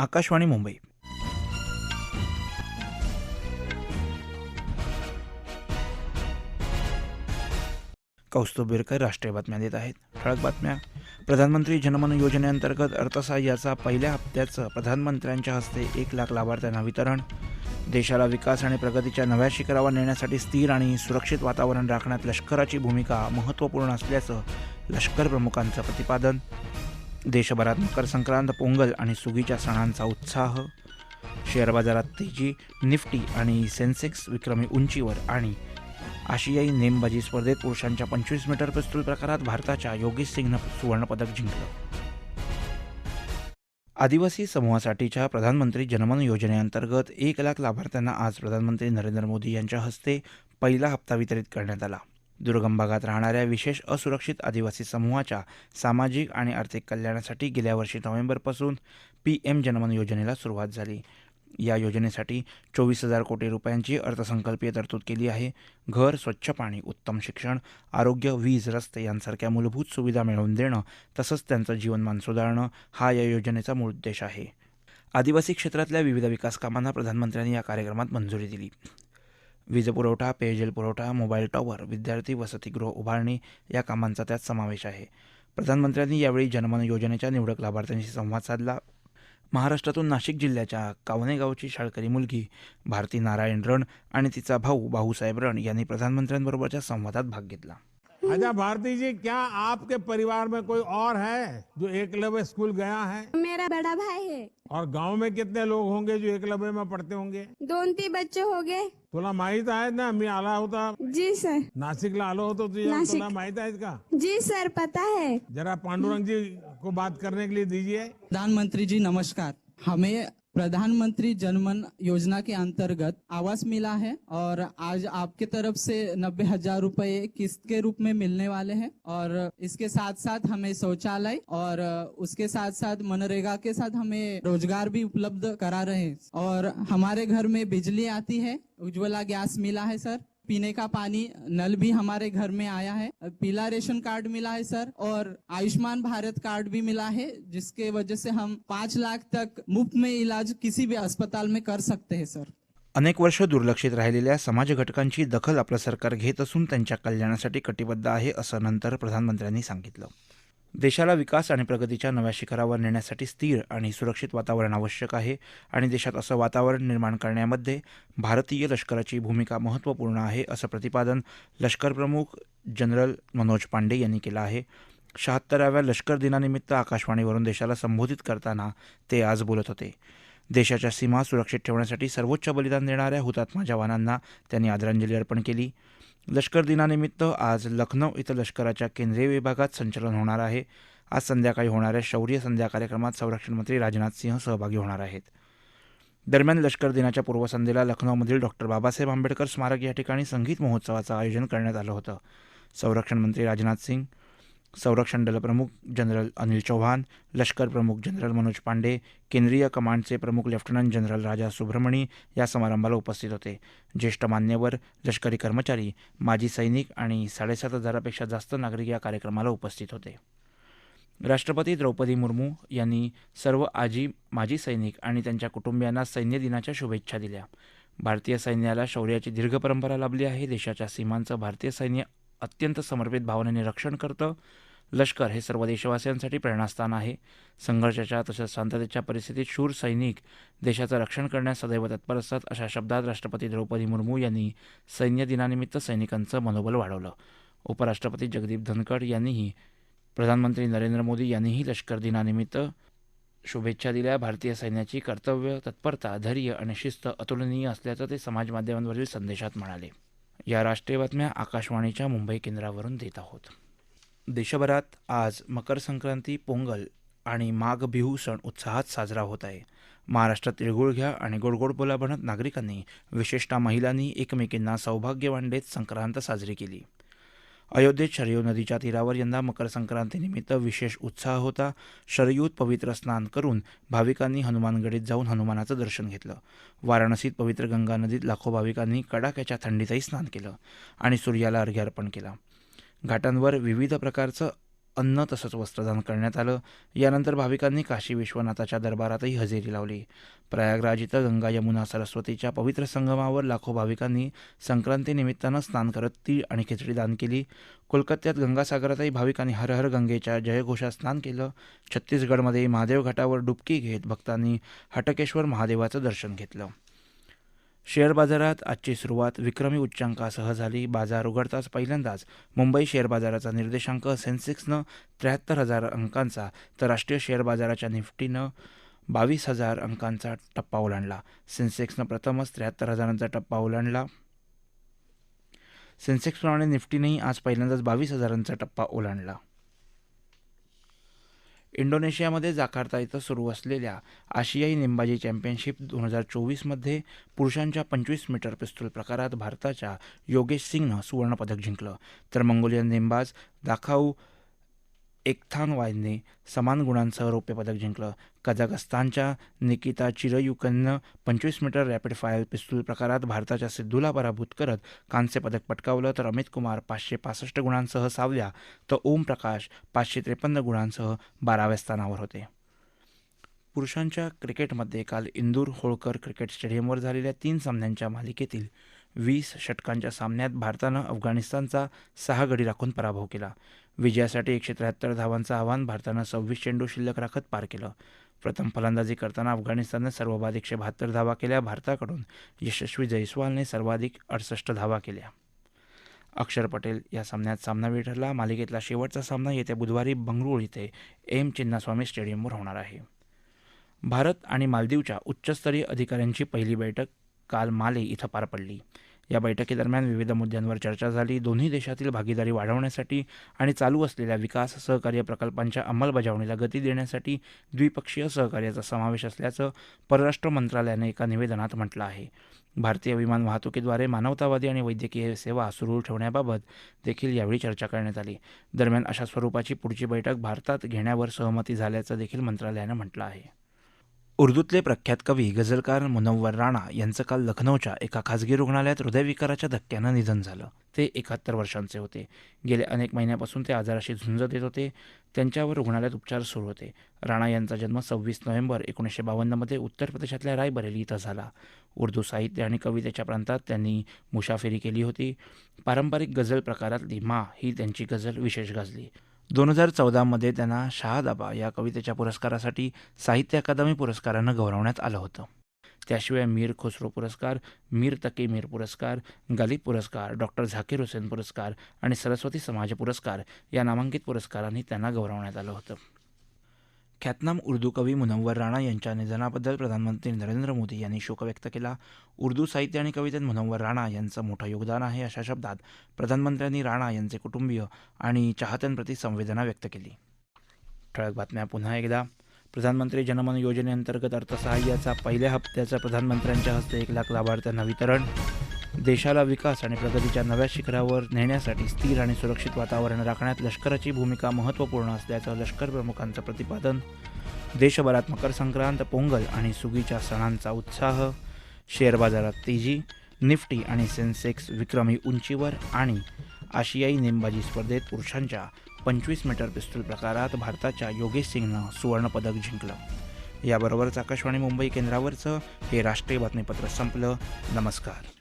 आकाशवाणी मुंबई. कौस्तुभ बिरकर राष्ट्रीय बातम्या देत आहेत. ठळक बातम्या. प्रधानमंत्री जनमन योजनेअंतर्गत अर्थसहाय्याचा पहिल्या हप्त्याचं प्रधानमंत्र्यांच्या हस्ते एक लाख लाभार्थ्यांना वितरण. देशाला विकास आणि प्रगतीच्या नव्या शिखरावर नेण्यासाठी स्थिर आणि सुरक्षित वातावरण राखण्यात लष्कराची भूमिका महत्त्वपूर्ण असल्याचं लष्कर प्रमुखांचं प्रतिपादन. देशभरात मकर संक्रांत पोंगल आणि सुगीच्या सणांचा उत्साह. शेअर बाजारात तेजी निफ्टी आणि सेन्सेक्स विक्रमी उंचीवर आणि आशियाई नेमबाजी स्पर्धेत पुरुषांच्या पंचवीस मीटर पिस्तूल प्रकारात भारताच्या योगेश सिंगनं सुवर्णपदक जिंकलं. आदिवासी समूहासाठीच्या प्रधानमंत्री जनमन योजनेअंतर्गत एक लाख लाभार्थ्यांना आज प्रधानमंत्री नरेंद्र मोदी यांच्या हस्ते पहिला हप्ता वितरित करण्यात आला. दुर्गम भागात राहणाऱ्या विशेष असुरक्षित आदिवासी समूहाच्या सामाजिक आणि आर्थिक कल्याणासाठी गेल्या वर्षी नोव्हेंबरपासून पी एम जनमन योजनेला सुरुवात झाली. या योजनेसाठी चोवीस हजार कोटी रुपयांची अर्थसंकल्पीय तरतूद केली आहे. घर स्वच्छ पाणी उत्तम शिक्षण आरोग्य वीज रस्ते यांसारख्या मूलभूत सुविधा मिळवून देणं तसंच त्यांचं जीवनमान सुधारणं हा या योजनेचा मूळ उद्देश आहे. आदिवासी क्षेत्रातल्या विविध विकास कामांना प्रधानमंत्र्यांनी या कार्यक्रमात मंजुरी दिली. वीज पुरवठा पेयजल पुरवठा मोबाईल टॉवर विद्यार्थी वसतिगृह उभारणी या कामांचा त्यात समावेश आहे. प्रधानमंत्र्यांनी यावेळी जनमन योजनेच्या निवडक लाभार्थ्यांशी संवाद साधला. महाराष्ट्रातून नाशिक जिल्ह्याच्या कावणे गावची शाळकरी मुलगी भारती नारायण रण आणि तिचा भाऊ भाऊसाहेब रण यांनी प्रधानमंत्र्यांबरोबरच्या संवादात भाग घेतला. अच्छा भारती जी क्या आपके परिवार में कोई और है जो एकलव्य स्कूल गया है? मेरा बड़ा भाई है। और गाँव में कितने लोग होंगे जो एक लबे में पढ़ते होंगे? दोन तीन बच्चे हो गए। तुला माहित आहे ना मी आला होता? जी सर। नाशिकला आलो होतो तुझ्या नाशिक. तुला माहित आहे का जी सर पता है। जरा पांडुरंग जी को बात करने के लिए दीजिए। प्रधानमंत्री जी नमस्कार। हमें प्रधानमंत्री जनमन योजना के अंतर्गत आवास मिला है और आज आपके तरफ़ से नब्बे हज़ार रूपए किस्त के रूप में मिलने वाले हैं और इसके साथ साथ हमें शौचालय और उसके साथ साथ मनरेगा के साथ हमें रोज़गार भी उपलब्ध करा रहे हैं। और हमारे घर में बिजली आती है, उज्ज्वला गैस मिला है, सर। पीने का पानी नल भी हमारे घर में आया है। पीला रेशन कार्ड मिला है सर और आयुष्मान भारत कार्ड भी मिला है जिसके वजह से हम पाँच लाख तक मुफ्त में इलाज किसी भी अस्पताल में कर सकते हैं सर। अनेक वर्ष दुर्लक्षित राहिलेल्या समाज घटकांची दखल आपलं सरकार घेत असून त्यांच्या कल्याणासाठी कटिबद्ध आहे असं नंतर प्रधानमंत्र्यांनी सांगितलं. देशाला विकास आणि प्रगतीच्या नव्या शिखरावर नेण्यासाठी स्थिर आणि सुरक्षित वातावरण आवश्यक आहे आणि देशात असं वातावरण निर्माण करण्यामध्ये भारतीय लष्कराची भूमिका महत्त्वपूर्ण आहे असं प्रतिपादन लष्कर प्रमुख जनरल मनोज पांडे यांनी केलं आहे. शहात्तराव्या लष्कर दिनानिमित्त आकाशवाणीवरून देशाला संबोधित करताना ते आज बोलत होते. देशाच्या सीमा सुरक्षित ठेवण्यासाठी सर्वोच्च बलिदान देणाऱ्या हुतात्मा जवानांना त्यांनी आदरांजली अर्पण केली. लष्कर दिनानिमित्त आज लखनौ इथं लष्कराच्या केंद्रीय विभागात संचलन होणार आहे. आज संध्याकाळी होणाऱ्या शौर्य संध्या कार्यक्रमात संरक्षण मंत्री राजनाथ सिंह सहभागी होणार आहेत. दरम्यान लष्कर दिनाच्या पूर्वसंध्येला लखनौमधील डॉक्टर बाबासाहेब आंबेडकर स्मारक या ठिकाणी संगीत महोत्सवाचं आयोजन करण्यात आलं होतं. संरक्षण मंत्री राजनाथ सिंग संरक्षण दल प्रमुख जनरल अनिल चौहान लष्कर प्रमुख जनरल मनोज पांडे केंद्रीय कमांडचे प्रमुख लेफ्टनंट जनरल राजा सुब्रमणी या समारंभाला उपस्थित होते. ज्येष्ठ मान्यवर लष्करी कर्मचारी माजी सैनिक आणि साडेसात हजारापेक्षा जास्त नागरिक या कार्यक्रमाला उपस्थित होते. राष्ट्रपती द्रौपदी मुर्मू यांनी सर्व आजी माजी सैनिक आणि त्यांच्या कुटुंबियांना सैन्य दिनाच्या शुभेच्छा दिल्या. भारतीय सैन्याला शौर्याची दीर्घ परंपरा लाभली आहे. देशाच्या सीमांचं भारतीय सैन्य अत्यंत समर्पित भावनेने रक्षण करतं. लष्कर हे सर्व देशवासियांसाठी प्रेरणास्थान आहे. संघर्षाच्या तसंच शांततेच्या परिस्थितीत शूर सैनिक देशाचं रक्षण करण्यास सदैव तत्पर असतात अशा शब्दात राष्ट्रपती द्रौपदी मुर्मू यांनी सैन्य दिनानिमित्त सैनिकांचं मनोबल वाढवलं. उपराष्ट्रपती जगदीप धनखड यांनीही प्रधानमंत्री नरेंद्र मोदी यांनीही लष्कर दिनानिमित्त शुभेच्छा दिल्या. भारतीय सैन्याची कर्तव्य तत्परता धैर्य आणि शिस्त अतुलनीय असल्याचं ते समाजमाध्यमांवरील संदेशात म्हणाले. या राष्ट्रीय बातम्या आकाशवाणीच्या मुंबई केंद्रावरून देत आहोत. देशभरात आज मकर संक्रांती पोंगल आणि माघ बिहू सण उत्साहात साजरा होत आहे. महाराष्ट्रात तिळगुळ घ्या आणि गोडगोड बोला बनत नागरिकांनी विशेषतः महिलांनी एकमेकींना सौभाग्यवान देत संक्रांत साजरी केली. अयोध्येत शरयू नदीच्या तीरावर यंदा मकर संक्रांतीनिमित्त विशेष उत्साह होता. शरयूत पवित्र स्नान करून भाविकांनी हनुमानगडीत जाऊन हनुमानाचं दर्शन घेतलं. वाराणसीत पवित्र गंगा नदीत लाखो भाविकांनी कडाक्याच्या थंडीतही स्नान केलं आणि सूर्याला अर्घ्य अर्पण केला. घाटांवर विविध प्रकारचं अन्न तसंच वस्त्रदान करण्यात आलं. यानंतर भाविकांनी काशी विश्वनाथाच्या दरबारातही हजेरी लावली. प्रयागराज इथं गंगा यमुना सरस्वतीच्या पवित्र संगमावर लाखो भाविकांनी संक्रांतीनिमित्तानं स्नान करत तीळ आणि खिचडी दान केली. कोलकात्यात गंगासागरातही भाविकांनी हर हर गंगेच्या जयघोषात स्नान केलं. छत्तीसगडमध्ये महादेव घाटावर डुबकी घेत भक्तांनी हटकेश्वर महादेवाचं दर्शन घेतलं. शेअर बाजारात आजची सुरुवात विक्रमी उच्चांकासह झाली. बाजार उघडताच पहिल्यांदाच मुंबई शेअर बाजाराचा निर्देशांक सेन्सेक्सनं त्र्याहत्तर हजार अंकांचा तर राष्ट्रीय शेअर बाजाराच्या निफ्टीनं बावीस हजार अंकांचा टप्पा ओलांडला. सेन्सेक्सनं प्रथमच त्र्याहत्तर हजारांचा टप्पा ओलांडला. सेन्सेक्सप्रमाणे निफ्टीनेही आज पहिल्यांदाच बावीस हजारांचा टप्पा ओलांडला. इंडोनेशियामध्ये जाकार्ता इथं सुरू असलेल्या आशियाई नेमबाजी चॅम्पियनशिप दोन हजार चोवीसमध्ये पुरुषांच्या पंचवीस मीटर पिस्तूल प्रकारात भारताच्या योगेश सिंगनं सुवर्णपदक जिंकलं. तर मंगोलियन नेमबाज दाखाऊ एकथानवायने समान गुणांसह रौप्य पदक जिंकलं. कझाकस्तानच्या निकिता चिरयुकननं पंचवीस मीटर रॅपिड फायर पिस्तूल प्रकारात भारताच्या सिद्धूला पराभूत करत कांस्य पदक पटकावलं तर अमित कुमार पाचशे पासष्ट गुणांसह सावल्या तर ओम प्रकाश पाचशे त्रेपन्न गुणांसह बाराव्या स्थानावर होते. पुरुषांच्या क्रिकेटमध्ये काल इंदूर होळकर क्रिकेट स्टेडियमवर झालेल्या तीन सामन्यांच्या मालिकेतील वीस षटकांच्या सामन्यात भारतानं अफगाणिस्तानचा सहा गडी राखून पराभव केला. विजयासाठी एकशे त्र्याहत्तर धावांचं आव्हान भारतानं सव्वीस चेंडू शिल्लक राखत पार केलं. प्रथम फलंदाजी करताना अफगाणिस्ताननं सर्वबाद एकशे बहात्तर धावा केल्या. भारताकडून यशस्वी जयस्वालने सर्वाधिक अडसष्ट धावा केल्या. अक्षर पटेल या सामन्यात सामनावीर ठरला. मालिकेतला शेवटचा सामना येत्या बुधवारी बंगळुरू इथे एम चिन्नास्वामी स्टेडियमवर होणार आहे. भारत आणि मालदीवच्या उच्चस्तरीय अधिकाऱ्यांची पहिली बैठक काल माले इथं पार पडली. या बैठकीदरम्यान विविध मुद्द्यांवर चर्चा झाली. दोन्ही देशातील भागीदारी वाढवण्यासाठी आणि चालू असलेल्या विकास सहकार्य प्रकल्पांच्या अंमलबजावणीला गती देण्यासाठी द्विपक्षीय सहकार्याचा समावेश असल्याचं परराष्ट्र मंत्रालयानं एका निवेदनात म्हटलं आहे. भारतीय विमान वाहतुकीद्वारे मानवतावादी आणि वैद्यकीय सेवा सुरू ठेवण्याबाबत देखील यावेळी चर्चा करण्यात आली. दरम्यान अशा स्वरूपाची पुढची बैठक भारतात घेण्यावर सहमती झाल्याचं देखील मंत्रालयानं म्हटलं आहे. उर्दूतले प्रख्यात कवी गझलकार मुनव्वर राणा यांचं काल लखनौच्या एका खासगी रुग्णालयात हृदयविकाराच्या धक्क्यानं निधन झालं. ते एकाहत्तर वर्षांचे होते. गेले अनेक महिन्यापासून ते आजाराशी झुंज देत होते. त्यांच्यावर रुग्णालयात उपचार सुरू होते. राणा यांचा जन्म सव्वीस नोव्हेंबर एकोणीसशे बावन्नमध्ये उत्तर प्रदेशातल्या रायबरेली इथं झाला. उर्दू साहित्य आणि कवितेच्या प्रांतात त्यांनी मुसाफिरी केली होती. पारंपरिक गझल प्रकारातली मा ही त्यांची गझल विशेष गाजली. दोन हजार चौदामध्ये त्यांना शहादाबा या कवितेच्या पुरस्कारासाठी साहित्य अकादमी पुरस्कारानं गौरवण्यात आलं होतं. त्याशिवाय मीर खुसरो पुरस्कार मीर तकी मीर पुरस्कार गलीब पुरस्कार डॉक्टर झाकीर हुसेन पुरस्कार आणि सरस्वती समाज पुरस्कार या नामांकित पुरस्कारांनी त्यांना गौरवण्यात आलं होतं. ख्यातनाम उर्दू कवी मुनव्वर राणा यांच्या निधनाबद्दल प्रधानमंत्री नरेंद्र मोदी यांनी शोक व्यक्त केला. उर्दू साहित्य आणि कवितेत मुनव्वर राणा यांचं मोठं योगदान आहे अशा शब्दात प्रधानमंत्र्यांनी राणा यांचे कुटुंबीय आणि चाहत्यांप्रती संवेदना व्यक्त केली. ठळक बातम्या पुन्हा एकदा. प्रधानमंत्री जनमन योजनेअंतर्गत अर्थसहाय्याचा पहिल्या हप्त्याचं प्रधानमंत्र्यांच्या हस्ते एक लाख लाभार्थ्यांना वितरण देशाला विकास आणि प्रगतीच्या नव्या शिखरावर नेण्यासाठी स्थिर आणि सुरक्षित वातावरण राखण्यात लष्कराची भूमिका महत्त्वपूर्ण असल्याचं लष्कर प्रमुखांचं प्रतिपादन. देशभरात मकर संक्रांत पोंगल आणि सुगीच्या सणांचा उत्साह. शेअर बाजारात तेजी निफ्टी आणि सेन्सेक्स विक्रमी उंचीवर आणि आशियाई नेमबाजी स्पर्धेत पुरुषांच्या पंचवीस मीटर पिस्तूल प्रकारात भारताच्या योगेश सिंगनं सुवर्णपदक जिंकलं. याबरोबरच आकाशवाणी मुंबई केंद्रावरचं हे राष्ट्रीय बातमीपत्र संपलं. नमस्कार.